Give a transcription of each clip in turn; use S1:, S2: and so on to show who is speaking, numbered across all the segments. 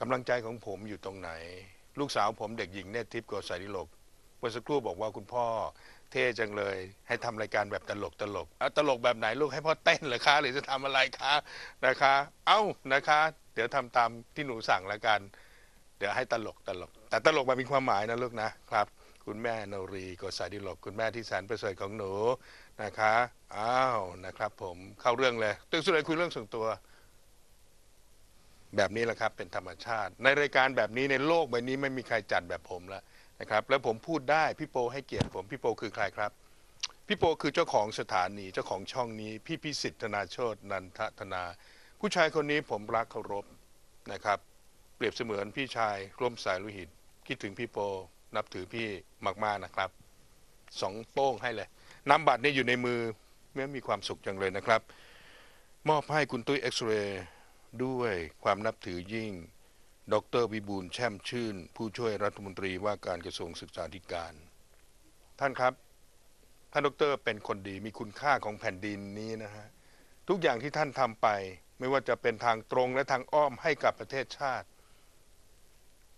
S1: กำลังใจของผมอยู่ตรงไหน ลูกสาวผมเด็กหญิงเนตทิพย์โกสัยดิลกเมื่อสักครู่บอกว่าคุณพ่อเท่จังเลย ให้ทำรายการแบบตลกตลกเอาตลกแบบไหนลูกให้พ่อเต้นเหรอคะหรือจะทำอะไรคะนะคะ เอ้านะคะ เดี๋ยวทำตามที่หนูสั่งแล้วกัน เดี๋ยวให้ตลกตลก แต่ตลกมันมีความหมายนะลูกนะครับ คุณแม่นรีโกสัยดิลก คุณแม่ที่แสนประเสริฐของหนูนะคะอ้าวนะครับ ผมเข้าเรื่องเลยตึกสุดเลยคุยเรื่องส่วนตัว แบบนี้แหละครับ เป็นธรรมชาติ ในรายการแบบนี้ในโลกใบนี้ไม่มีใครจัดแบบผมแล้วนะครับ แล้วผมพูดได้พี่โปให้เกียรติผมพี่โปคือใครครับ พี่โปคือเจ้าของสถานีเจ้าของช่องนี้ พี่พิสิทธิ์ธนาโชตนันทธนา ผู้ชายคนนี้ผมรักเคารพนะครับ เปรียบเสมือนพี่ชายร่วมสายโลุหิต คิดถึงพี่โปนับถือพี่มากๆนะครับสองโป้งให้เลยนำบัตรนี่อยู่ในมือเมื่อมีความสุขจังเลยนะครับ มอบให้คุณตุ้ยเอ็กซเรย์ ด้วยความนับถือยิ่ง ดรวิบูลย์แช่มชื่น ผู้ช่วยรัฐมนตรีว่าการกระทรวงศึกษาธิการ ท่านครับท่านดรเป็นคนดีมีคุณค่าของแผ่นดินนี้นะฮะทุกอย่างที่ท่านทำไป ไม่ว่าจะเป็นทางตรงและทางอ้อมให้กับประเทศชาติ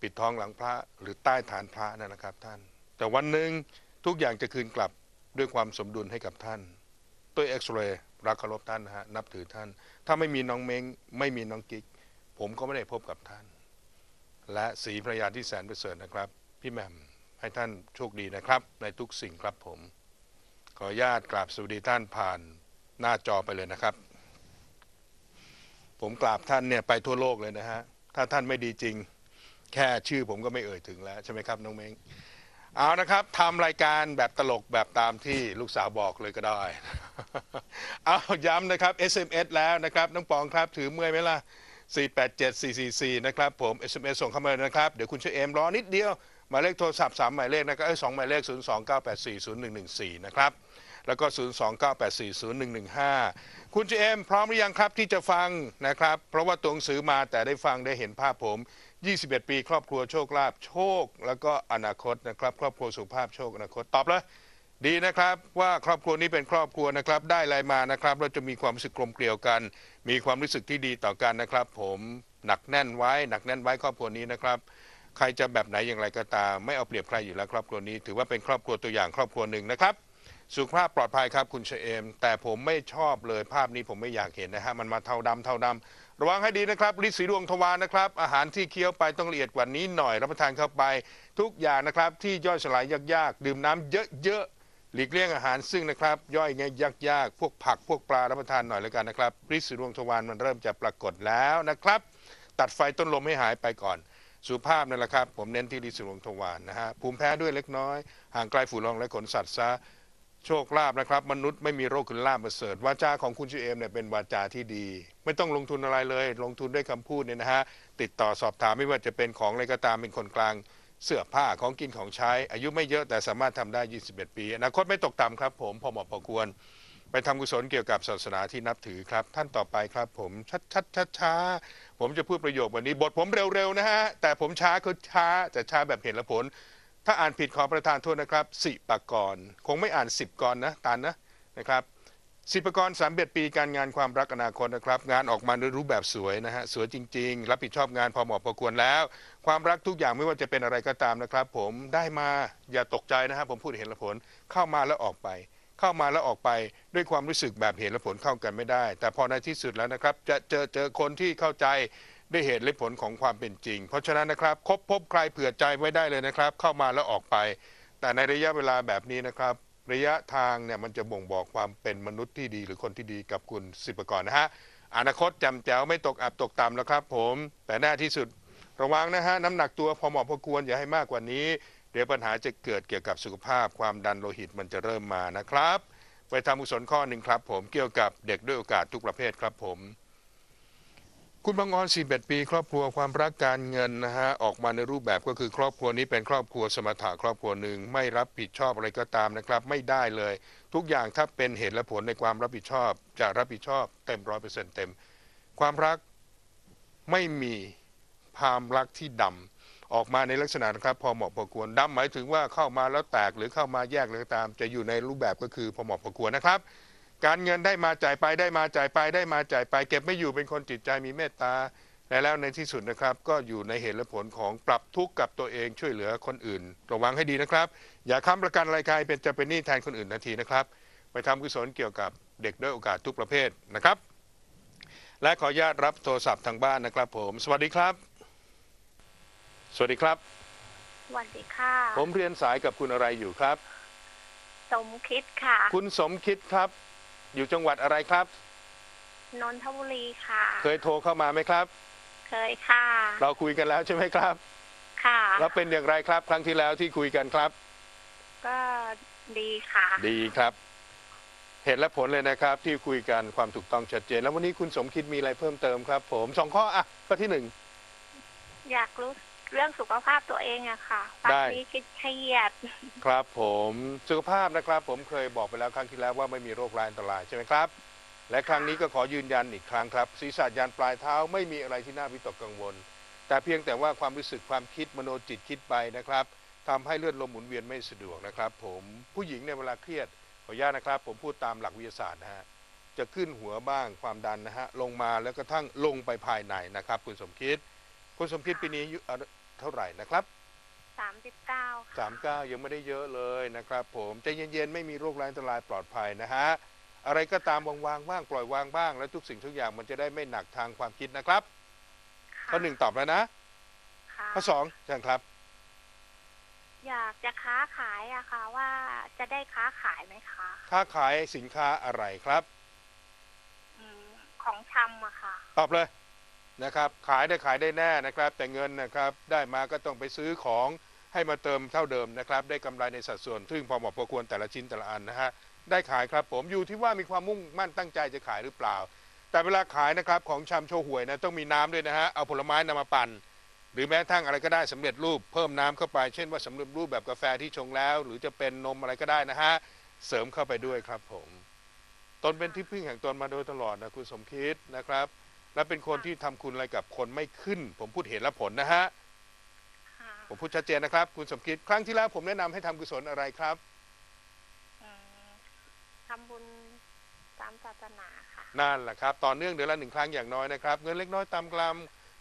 S1: ปิดทองหลังพระหรือใต้ฐานพระนั่นนะครับท่าน แต่วันหนึ่งทุกอย่างจะคืนกลับด้วยความสมดุลให้กับท่าน ตัวเอ็กซเรย์รักเคารพท่านนะฮะนับถือท่าน ถ้าไม่มีน้องเม้งไม่มีน้องกิ๊ก ผมก็ไม่ได้พบกับท่าน และสีภรรยาที่แสนประเสริฐนะครับ พี่แหม่มให้ท่านโชคดีนะครับ ในทุกสิ่งครับผม ขออนุญาตกราบสวัสดีท่านผ่านหน้าจอไปเลยนะครับ ผมกราบท่านเนี่ยไปทั่วโลกเลยนะฮะถ้าท่านไม่ดีจริง แค่ชื่อผมก็ไม่เอ่ยถึงแล้วใช่ไหมครับน้องเม้งเอานะครับทำรายการแบบตลกแบบตามที่ลูกสาวบอกเลยก็ได้ เอาย้ำนะครับ SMS แล้วนะครับน้องปองครับถือเมื่อยไหมล่ะ 487444 นะครับผม SMS ส่งเข้ามาเลยนะครับ เดี๋ยวคุณช่วยเอมรอนิดเดียว หมายเลขโทรศัพท์ 3 หมายเลขนะครับเอ้ยสองหมายเลข 029840114 นะครับ แล้วก็ 029840115 คุณเจเอมพร้อมหรือยังครับที่จะฟังนะครับ เพราะว่าตัวหนังสือมาแต่ได้ฟังได้เห็นภาพผม 21 ปี ครอบครัวโชคลาภโชค แล้วก็อนาคตนะครับ ครอบครัวสุขภาพโชคอนาคตตอบเลย ดีนะครับว่าครอบครัวนี้เป็นครอบครัวนะครับ ได้อะไรมานะครับเราจะมีความรู้สึกกลมเกลียวกัน มีความรู้สึกที่ดีต่อกันนะครับ ผมหนักแน่นไว้ หนักแน่นไว้ครอบครัวนี้นะครับ ใครจะแบบไหนอย่างไรก็ตาม ไม่เอาเปรียบใครอยู่แล้วครอบครัวนี้ ถือว่าเป็นครอบครัวตัวอย่างครอบครัวหนึ่งนะครับ สุขภาพปลอดภัยครับคุณเชเอม แต่ผมไม่ชอบเลยภาพนี้ผมไม่อยากเห็นนะฮะมันมาเทาดำเทาดำระวังให้ดีนะครับลิสีดวงทวารนะครับ อาหารที่เคี้ยวไปต้องละเอียดกว่านี้หน่อยรับประทานเข้าไป ทุกอย่างนะครับที่ย่อยสลายยากๆดื่มน้ำเยอะๆ หลีกเลี่ยงอาหารซึ่งนะครับย่อยไงยยากๆ พวกผักพวกปลารับประทานหน่อยแล้วกันนะครับลิสีดวงทวารมันเริ่มจะปรากฏแล้วนะครับ ตัดไฟต้นลมให้หายไปก่อน สุภาพนั่นแหละครับ ผมเน้นที่ลิสีดวงทวารนะฮะภูมิแพ้ด้วยเล็กน้อย ห่างไกลฝุ่นละองและขนสัตว์ซะโชคลาภนะครับ มนุษย์ไม่มีโรคคือลาบประเสริฐวาจาของคุณชูเอมเนี่ยเป็นวาจาที่ดี ไม่ต้องลงทุนอะไรเลย ลงทุนด้วยคำพูดเนี่ยนะฮะติดต่อสอบถามไม่ว่าจะเป็นของอะไรก็ตามเป็นคนกลาง เสื้อผ้าของกินของใช้ อายุไม่เยอะแต่สามารถทำได้ 21 ปีอนาคตไม่ตกต่ำครับ ผมพอเหมาะพอควร ไปทำกุศลเกี่ยวกับศาสนาที่นับถือครับ ท่านต่อไปครับ ผมชัดชัดช้าช้าผมจะพูดประโยควันนี้บทผมเร็วๆนะฮะแต่ผมช้าคือช้าแต่ช้าแบบเห็นและผล ถ้าอ่านผิดขอประทานโทษนะครับ สิปกรคงไม่อ่านสิบกรนะตานนะนะครับ สิบปกรณ์สามเบ็ดปีการงานความรักอนาคตนะครับ งานออกมาในรูปแบบสวยนะฮะสวยจริง ๆ รับผิดชอบงานพอเหมาะพอควรแล้ว ความรักทุกอย่างไม่ว่าจะเป็นอะไรก็ตามนะครับ ผมได้มาอย่าตกใจนะฮะผมพูดเห็นละผลเข้ามาแล้วออกไป เข้ามาแล้วออกไปด้วยความรู้สึกแบบเห็นและผลเข้ากันไม่ได้ แต่พอในที่สุดแล้วนะครับ จะเจอเจอคนที่เข้าใจด้วยเหตุและผลของความเป็นจริง เพราะฉะนั้นนะครับคบพบใครเผื่อใจไว้ได้เลยนะครับ เข้ามาแล้วออกไป แต่ในระยะเวลาแบบนี้นะครับ ระยะทางเนี่ยมันจะบ่งบอกความเป็นมนุษย์ที่ดี หรือคนที่ดีกับคุณสิบประกรนะฮะอนาคตจำแจ๋วไม่ตกอับตกต่ำแล้วครับผม แต่แน่ที่สุดระวังนะฮะน้ำหนักตัวพอเหมาะพอควรอย่าให้มากกว่านี้ เดี๋ยวปัญหาจะเกิดเกี่ยวกับสุขภาพ ความดันโลหิตมันจะเริ่มมานะครับ ไปทำกุศลข้อหนึ่งครับ ผมเกี่ยวกับเด็กด้วยโอกาสทุกประเภทครับผม คุณบางออน41 ปี ครอบครัวความรักการเงินนะฮะออกมาในรูปแบบก็คือครอบครัวนี้เป็นครอบครัวสมถะครอบครัวหนึ่งไม่รับผิดชอบอะไรก็ตามนะครับ ไม่ได้เลย ทุกอย่างถ้าเป็นเหตุและผลในความรับผิดชอบ จะรับผิดชอบเต็มร้อยเปอร์เซ็นต์เต็ม ความรักไม่มีความรักที่ดำออกมาในลักษณะนะครับ พอเหมาะพอควรดำหมายถึงว่าเข้ามาแล้วแตกหรือเข้ามาแยกเลยก็ตาม จะอยู่ในรูปแบบก็คือพอเหมาะพอควรนะครับ การเงินได้มาจ่ายไปได้มาจ่ายไปได้มาจ่ายไป เก็บไม่อยู่เป็นคนจิตใจมีเมตตาและแล้วในที่สุดนะครับ ก็อยู่ในเหตุและผลของปรับทุกข์กับตัวเองช่วยเหลือคนอื่น ระวังให้ดีนะครับ อย่าค้ำประกันรายการเป็นจะเป็นหนี้แทนคนอื่นทันทีนะครับ ไปทำกุศลเกี่ยวกับเด็กด้วยโอกาสทุกประเภทนะครับ และขออนุญาตรับโทรศัพท์ทางบ้านนะครับ ผม สวัสดีครับ สวัสดีครับ
S2: สวัสดีค่ะ
S1: ผมเรียนสายกับคุณอะไรอยู่ครับ
S2: สมคิดค่ะ
S1: คุณสมคิดครับ อยู่จังหวัดอะไรครับ
S2: นนทบุรีค่ะ
S1: เคยโทรเข้ามาไหมครับ
S2: เคยค่ะ
S1: เราคุยกันแล้วใช่ไหมครับ
S2: ค่ะ
S1: แล้วเป็นอย่างไรครับ ครั้งที่แล้วที่คุยกันครับ
S2: ก็ดีค่ะ
S1: ดีครับ เหตุและผลเลยนะครับ ที่คุยกันความถูกต้องชัดเจน แล้ววันนี้คุณสมคิดมีอะไรเพิ่มเติมครับ ผมสองข้ออะข้อที่หนึ่ง
S2: อยากรู้เรื่องสุขภาพตัวเองอะค่ะตอน
S1: ได้
S2: นี้คิดเครียด
S1: ครับผมสุขภาพนะครับ ผมเคยบอกไปแล้วครั้งที่แล้วว่าไม่มีโรคร้ายอันตรายใช่ไหมครับ และครั้งนี้ก็ขอยืนยันอีกครั้งครับ ศีรษะยันปลายเท้าไม่มีอะไรที่น่าวิตกกังวล แต่เพียงแต่ว่าความรู้สึกความคิดมโนจิตคิดไปนะครับทำให้เลือดลมหมุนเวียนไม่สะดวกนะครับ ผมผู้หญิงในเวลาเครียดขออนุญาตนะครับ ผมพูดตามหลักวิทยาศาสตร์นะฮะจะขึ้นหัวบ้างความดันนะฮะลงมาแล้วกระทั่งลงไปภายในนะครับ คุณสมคิด คุณสมคิดปีนี้อายุเท่าไหร่นะครับ
S2: สามสิบเก้าค่ะ
S1: สามเก้ายังไม่ได้เยอะเลยนะครับผมใจเย็นๆ ไม่มีโรคร้ายอันตรายปลอดภัยนะฮะ อะไรก็ตามวางวางๆบ้างปล่อยวางบ้าง แล้วทุกสิ่งทุกอย่างมันจะได้ไม่หนักทางความคิดนะครับ
S2: ค่ะ
S1: ข้อหนึ่งตอบแล้วนะ
S2: ค่ะ
S1: ข้อสองเชิญครับ
S2: อยากจะค้าขายอะค่ะ ว่าจะได้ค้าขายไหมคะ
S1: ค้าขายสินค้าอะไรครับ
S2: อืม ของชำอะค่ะ
S1: ตอบเลย นะครับขายได้ขายได้แน่นะครับ แต่เงินนะครับได้มาก็ต้องไปซื้อของให้มาเติมเท่าเดิมนะครับ ได้กำไรในสัดส่วนซึ่งพอเหมาะพอควรแต่ละชิ้นแต่ละอันนะฮะได้ขายครับผมอยู่ที่ว่ามีความมุ่งมั่นตั้งใจจะขายหรือเปล่า แต่เวลาขายนะครับของชำโชห่วยนะต้องมีน้ำด้วยนะฮะเอาผลไม้นำมาปั่น หรือแม้กระทั่งอะไรก็ได้สำเร็จรูปเพิ่มน้ำเข้าไป เช่นว่าสำเร็จรูปแบบกาแฟที่ชงแล้ว หรือจะเป็นนมอะไรก็ได้นะฮะเสริมเข้าไปด้วยครับผมตนเป็นที่พึ่งแห่งตนมาโดยตลอดนะคุณสมคิดนะครับ และเป็นคนที่ทำคุณอะไรกับคนไม่ขึ้น ผมพูดเหตุและผลนะฮะ
S2: ค่ะ
S1: ผมพูดชัดเจนนะครับ คุณสมคิดครั้งที่แล้วผมแนะนำให้ทำกุศลอะไรครับ
S2: อืมทำบุญตามศาสนาค่ะ
S1: นั่นแหละครับ ต่อเนื่องเดือนละหนึ่งครั้งอย่างน้อยนะครับ เงินเล็กน้อยตามกำลัง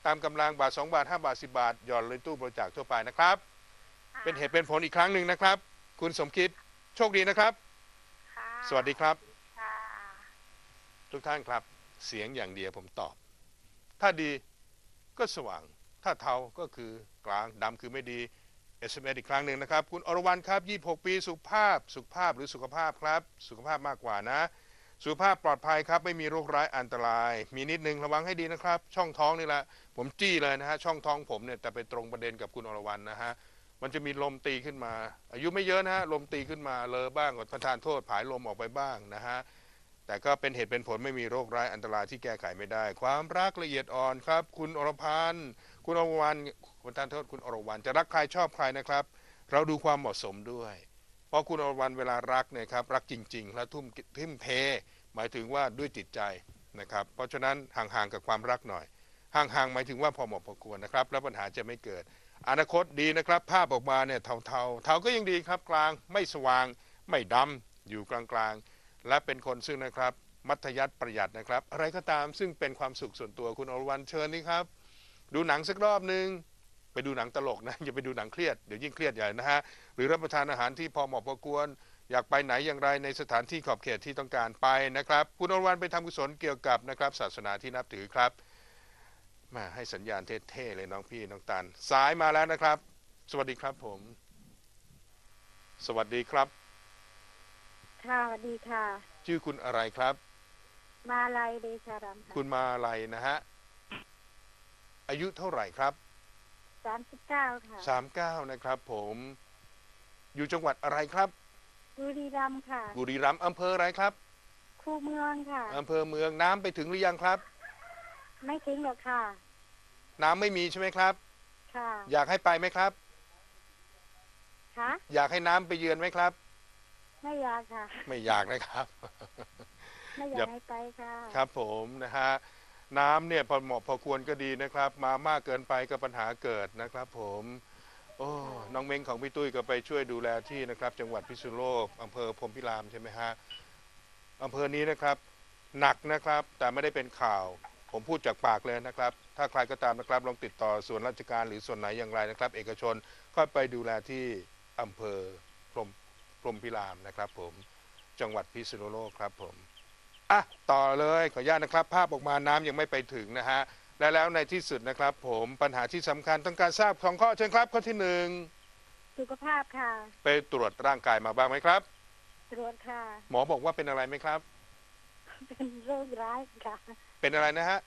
S1: ตามกำลังบาท 2 บาท 5 บาท 10 บาท หย่อนเลยตู้บริจาคทั่วไปนะครับ เป็นเหตุเป็นผลอีกครั้งหนึ่งนะครับ คุณสมคิดโชคดีนะครับ
S2: ค่ะ
S1: สวัสดีครับ
S2: ค่ะ
S1: ทุกท่านครับ เสียงอย่างเดียวผมตอบ ถ้าดีก็สว่าง ถ้าเทาก็คือกลางดำคือไม่ดี SMS อีกครั้งหนึ่งนะครับ คุณอรวรรณครับ 26 ปีสุขภาพ สุขภาพหรือสุขภาพครับ สุขภาพมากกว่านะ สุขภาพปลอดภัยครับ ไม่มีโรคร้ายอันตราย มีนิดนึงระวังให้ดีนะครับ ช่องท้องนี่แหละผมจี้เลยนะฮะช่องท้องผมเนี่ยแต่ไปตรงประเด็นกับคุณอรวรรณนะฮะมันจะมีลมตีขึ้นมา อายุไม่เยอะนะฮะลมตีขึ้นมาเลอบ้างกดประทานโทษผายลมออกไปบ้างนะฮะ แต่ก็เป็นเหตุเป็นผลไม่มีโรคร้ายอันตรายที่แก้ไขไม่ได้ ความรักละเอียดอ่อนครับ คุณอรพันธ์คุณอรวรรณประทานโทษคุณอรวรรณจะรักใครชอบใครนะครับ เราดูความเหมาะสมด้วย เพราะคุณอรวรรณเวลารักเนี่ยครับรักจริง ๆ และทุ่มทุ่มเท หมายถึงว่าด้วยจิตใจนะครับ เพราะฉะนั้นห่างๆกับความรักหน่อย ห่างๆหมายถึงว่าพอเหมาะพอควรนะครับ แล้วปัญหาจะไม่เกิด อนาคตดีนะครับ ภาพออกมาเนี่ยเทาๆเทาก็ยังดีครับกลางไม่สว่างไม่ดำอยู่กลางๆ และเป็นคนซึ่งนะครับ มัธยัติประหยัดนะครับ อะไรก็ตามซึ่งเป็นความสุขส่วนตัวคุณอรวรรณเชิญนี่ครับ ดูหนังสักรอบหนึ่งไปดูหนังตลกนะอย่าไปดูหนังเครียดเดี๋ยวยิ่งเครียดใหญ่นะฮะหรือรับประทานอาหารที่พอเหมาะพอควร อยากไปไหนอย่างไรในสถานที่ขอบเขตที่ต้องการไปนะครับคุณอรวรรณไปทำกุศลเกี่ยวกับนะครับ ศาสนาที่นับถือครับมาให้สัญญาณเท่ๆเลยน้องพี่น้องตันสายมาแล้วนะครับ สวัสดีครับผม สวัสดีครับ
S3: ค่ะสวัสดีค่ะ
S1: ชื่อคุณอะไรครับ
S3: มาลายเดชารามค่ะ
S1: คุณมาลัยนะฮะ อายุเท่าไหร่ครับ
S3: สามสิบเก้าค่ะ
S1: สามเก้านะครับ ผม อยู่จังหวัดอะไรครับ
S3: บุรีรัมย์ค่ะ
S1: บุรีรัมย์อำเภออะไรครับ
S3: คูเมืองค่ะ
S1: อำเภอเมืองน้ำไปถึงหรือยังครับ
S3: ไม่ทิ้งหรอกค่ะ
S1: น้ำไม่มีใช่ไหมครับ
S3: ค่ะ
S1: อยากให้ไปไหมครับ
S3: ค่ะ
S1: อยากให้น้ำไปเยือนไหมครับ
S3: ไม่อยากค่ะ
S1: ไม่อยากนะครับ
S3: ไม่อ
S1: อย่า
S3: ยากให้ไปค่ะ
S1: ครับผมนะฮะน้ำเนี่ยพอเหมาะพอควรก็ดีนะครับ มามากเกินไปก็ปัญหาเกิดนะครับ ผม โอ้น้องเม้งของพี่ตุ้ยก็ไปช่วยดูแลที่นะครับ จังหวัดพิษณุโลกอำเภอพรหมพิรามใช่ไหมฮะอำเภอนี้นะครับ หนักนะครับ แต่ไม่ได้เป็นข่าว ผมพูดจากปากเลยนะครับ ถ้าใครก็ตามนะครับลองติดต่อส่วนราชการหรือส่วนไหนอย่างไรนะครับ เอกชนก็ไปดูแลที่อำเภอพรหม พรหมพิรามนะครับ ผมจังหวัดพิษณุโลกครับผมอะต่อเลยขออนุญาตนะครับ ภาพออกมาน้ำยังไม่ไปถึงนะฮะและแล้วในที่สุดนะครับ ผมปัญหาที่สำคัญต้องการทราบของข้อเชิญครับข้อที่หนึ่ง
S3: สุขภาพค่ะ
S1: ไปตรวจร่างกายมาบ้างไหมครับ
S3: ตรวจค่ะ
S1: หมอบอกว่าเป็นอะไรไหมครับ
S3: เป็นโรคร้ายค่ะ
S1: เป็นอะไรนะฮะ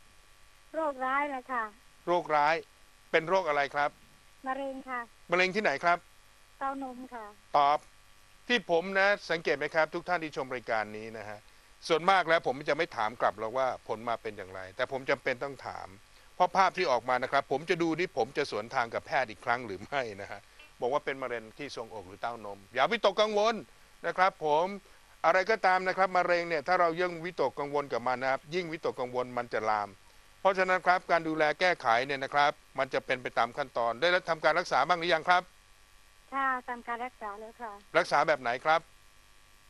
S3: โรคร้ายเลยค่ะ
S1: โรคร้าย เป็นโรคอะไรครับ
S3: มะเร็งค่ะ
S1: มะเร็งที่ไหนครับ
S3: เต้านมค่ะ
S1: ตอบ ที่ผมนะสังเกตไหมครับ ทุกท่านที่ชมรายการนี้นะฮะส่วนมากแล้วผมจะไม่ถามกลับหรอกว่าผลมาเป็นอย่างไร แต่ผมจำเป็นต้องถาม เพราะภาพที่ออกมานะครับ ผมจะดูนี่ผมจะสวนทางกับแพทย์อีกครั้งหรือไม่นะฮะบอกว่าเป็นมะเร็งที่ทรงอกหรือเต้านม อย่าวิตกกังวลนะครับ ผมอะไรก็ตามนะครับมะเร็งเนี่ยถ้าเรายิ่งวิตกกังวลกับมันนะครับ ยิ่งวิตกกังวลมันจะลาม เพราะฉะนั้นครับการดูแลแก้ไขเนี่ยนะครับ มันจะเป็นไปตามขั้นตอนได้ทำการรักษาบ้างหรือยังครับ
S3: ค่ะตามการรักษาเลยค่ะ
S1: รักษาแบบไหนครับ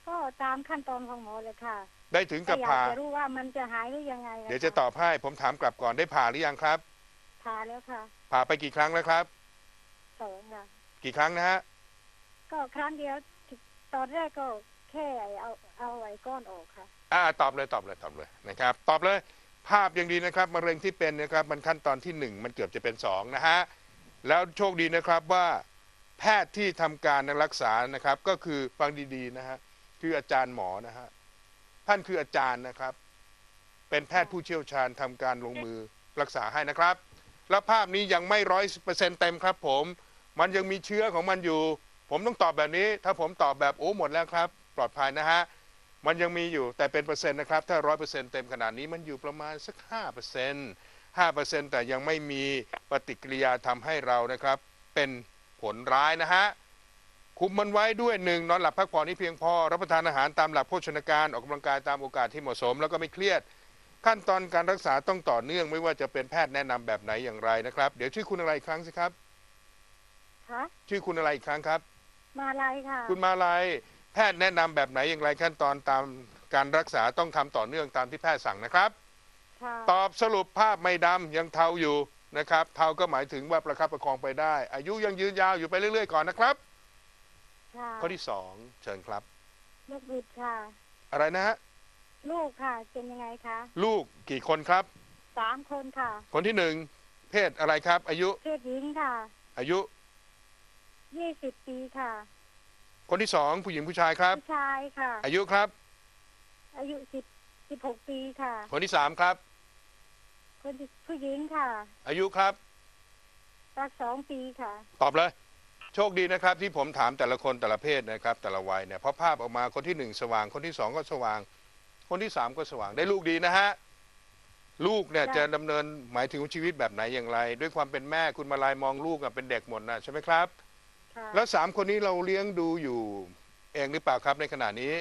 S3: ก็ตามขั้นตอนของหมอเลยค่ะ
S1: ได้ถึง
S3: แต่
S1: กับ
S3: อยาก
S1: ผ่า
S3: จะรู้ว่ามันจะหายหรือยังไงค
S1: เดี๋ยวจะตอบให้ผมถามกลับก่อนได้ผ่าหรือยังครับ
S3: ผ่าแล้วค่ะ
S1: ผ่าไปกี่ครั้งแล้วครับ
S3: สองค่ะ
S1: กี่ครั้งนะฮะ
S3: ก็ครั้งเดียวตอนแรกก็แค่เอาเอาไอ้ก้อนออกค่ะ
S1: อ่าตอบเลยตอบเลยตอบเลยนะครับ ตอบเลย ภาพยังดีนะครับมะเร็งที่เป็นนะครับ มันขั้นตอนที่หนึ่งมันเกือบจะเป็นสองนะฮะแล้วโชคดีนะครับว่า แพทย์ที่ทำการรักษานะครับ ก็คือฟังดีๆนะฮะคืออาจารย์หมอนะฮะท่านคืออาจารย์นะครับ เป็นแพทย์ผู้เชี่ยวชาญทำการลงมือรักษาให้นะครับ แล้วภาพนี้ยังไม่ร้อยเปอร์เซ็นต์เต็มครับผม มันยังมีเชื้อของมันอยู่ ผมต้องตอบแบบนี้ ถ้าผมตอบแบบโอ้หมดแล้วครับ ปลอดภัยนะฮะมันยังมีอยู่แต่เป็นเปอร์เซ็นต์นะครับ ถ้าร้อยเปอร์เซ็นต์เต็มขนาดนี้มันอยู่ประมาณสักห้าเปอร์เซ็นต์ห้าเปอร์เซ็นต์แต่ยังไม่มีปฏิกิริยาทำให้เรานะครับ เป็น ผลร้ายนะฮะ คุมมันไว้ด้วยหนึ่งนอนหลับพักผ่อนให้เพียงพอ รับประทานอาหารตามหลักโภชนาการออกกำลังกายตามโอกาสที่เหมาะสม แล้วก็ไม่เครียด ขั้นตอนการรักษาต้องต่อเนื่องไม่ว่าจะเป็นแพทย์แนะนำแบบไหนอย่างไรนะครับ เดี๋ยวชื่อคุณอะไรอีกครั้งสิครับ
S3: ค่ะ
S1: ชื่อคุณอะไรอีกครั้งครับ
S3: มาลายค่ะ
S1: คุณมาลัยแพทย์แนะนำแบบไหนอย่างไรขั้นตอนตามการรักษาต้องทำต่อเนื่องตามที่แพทย์สั่งนะครับ
S3: ค่ะ
S1: ตอบสรุปภาพไม่ดำยังเทาอยู่ นะครับเทาก็หมายถึงว่าประคับประคองไปได้ อายุยังยืนยาวอยู่ไปเรื่อยๆก่อนนะครับ
S3: ค่ะ
S1: ข้อที่สองเชิญครับ
S3: ลูกบิดค่ะ
S1: อะไรนะฮะ
S3: ลูกค่ะ เป็นยังไงคะ
S1: ลูกกี่คนครับ
S3: สามคนค่ะ
S1: คนที่หนึ่งเพศอะไรครับ อายุ
S3: เพศหญิงค่ะ
S1: อายุ
S3: ยี่สิบปีค่ะ
S1: คนที่สองผู้หญิงผู้ชายครับ
S3: ผู้ชายค่ะ
S1: อายุครับ
S3: อายุสิบสิบหกปีค่ะ
S1: คนที่สามครับ
S3: คนที่ผู้หญิงค่ะ
S1: อายุครับ
S3: รักสองปีค่ะ
S1: ตอบเลย โชคดีนะครับ ที่ผมถามแต่ละคนแต่ละเพศนะครับ แต่ละวัยเนี่ยเพราะภาพออกมาคนที่หนึ่งสว่าง คนที่สองก็สว่าง คนที่สามก็สว่างได้ลูกดีนะฮะลูกเนี่ย
S3: จ้ะ
S1: จะดำเนินหมายถึงชีวิตแบบไหนอย่างไร ด้วยความเป็นแม่คุณมาลายมองลูกอะเป็นเด็กหมดนะใช่ไหมครับ
S3: ค่ะ
S1: แล้วสามคนนี้เราเลี้ยงดูอยู่ เองหรือเปล่าครับในขณะนี้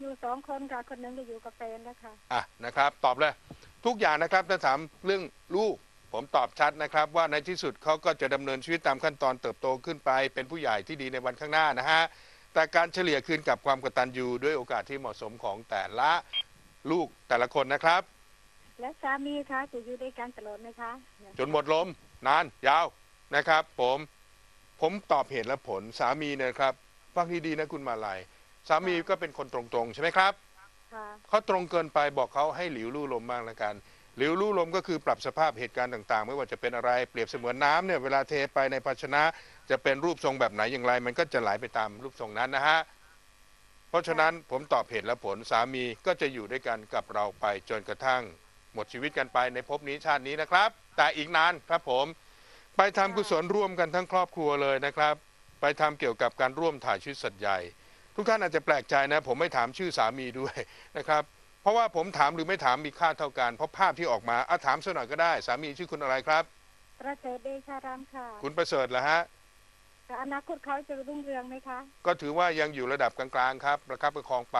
S3: อยู่สองคนค่ะ คนหนึงก็อยู่กับแฟนแล้วค่ะ
S1: อะนะครับ ตอบเลย ทุกอย่างนะครับถ้าถามเรื่องลูกผมตอบชัดนะครับ ว่าในที่สุดเขาก็จะดำเนินชีวิตตามขั้นตอนเติบโตขึ้นไป เป็นผู้ใหญ่ที่ดีในวันข้างหน้านะฮะแต่การเฉลี่ยคืนกับความกตัญญูด้วยโอกาสที่เหมาะสมของแต่ละลูกแต่ละคนนะครับ
S3: และสามีคะจะอยู่ด้วยกันตลอดไหมคะ
S1: จนหมดลมนานยาวนะครับ ผมผมตอบเหตุและผลสามีเนี่ยครับฟังดีๆนะคุณมาลัยสามีก็เป็นคนตรงๆ ใช่ไหมครับ
S3: ค่ะ
S1: เขาตรงเกินไปบอกเขาให้หลิวลู่ลมบ้างละกัน หลิวลู่ลมก็คือปรับสภาพเหตุการณ์ต่างๆ ไม่ว่าจะเป็นอะไรเปรียบเสมือนน้ำเนี่ยเวลาเทไปในภาชนะ จะเป็นรูปทรงแบบไหนอย่างไร มันก็จะไหลไปตามรูปทรงนั้นนะฮะเพราะฉะนั้นผมตอบเหตุและผลสามีก็จะอยู่ด้วยกันกับเราไปจนกระทั่ง หมดชีวิตกันไปในภพนี้ชาตินี้นะครับ แต่อีกนานครับผม ไปทำกุศลร่วมกันทั้งครอบครัวเลยนะครับ ไปทำเกี่ยวกับการร่วมถ่ายชีวิตสัตว์ใหญ่ ทุกท่านอาจจะแปลกใจนะ ผมไม่ถามชื่อสามีด้วยนะครับ เพราะว่าผมถามหรือไม่ถามมีค่าเท่ากัน เพราะภาพที่ออกมาอะถามสักหน่อยก็ได้ สามีชื่อคุณอะไรครับ
S3: ประเสริฐเดชารามค่ะ
S1: คุณประเสริฐเหรอฮะ
S3: แต่อนาคตเขาจะรุ่งเรืองไหมคะ
S1: ก็ถือว่ายังอยู่ระดับกลางๆครับประคับประคองไป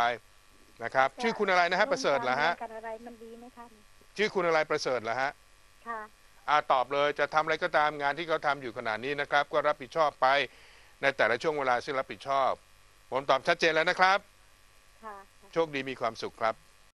S1: นะครับ ชื่อคุณอะไรนะฮะประเสริฐเหรอฮะ
S3: วมกันอะไรมันดีไหมคะ
S1: ชื่อคุณอะไรประเสริฐเหรอฮะ
S3: ค่ะ
S1: อาตอบเลยจะทำอะไรก็ตามงานที่เขาทำอยู่ขณะนี้นะครับ ก็รับผิดชอบไปในแต่ละช่วงเวลาซึ่งรับผิดชอบ ผมตอบชัดเจนแล้วนะครับ
S3: ค่ะ
S1: โชคดีมีความสุขครับ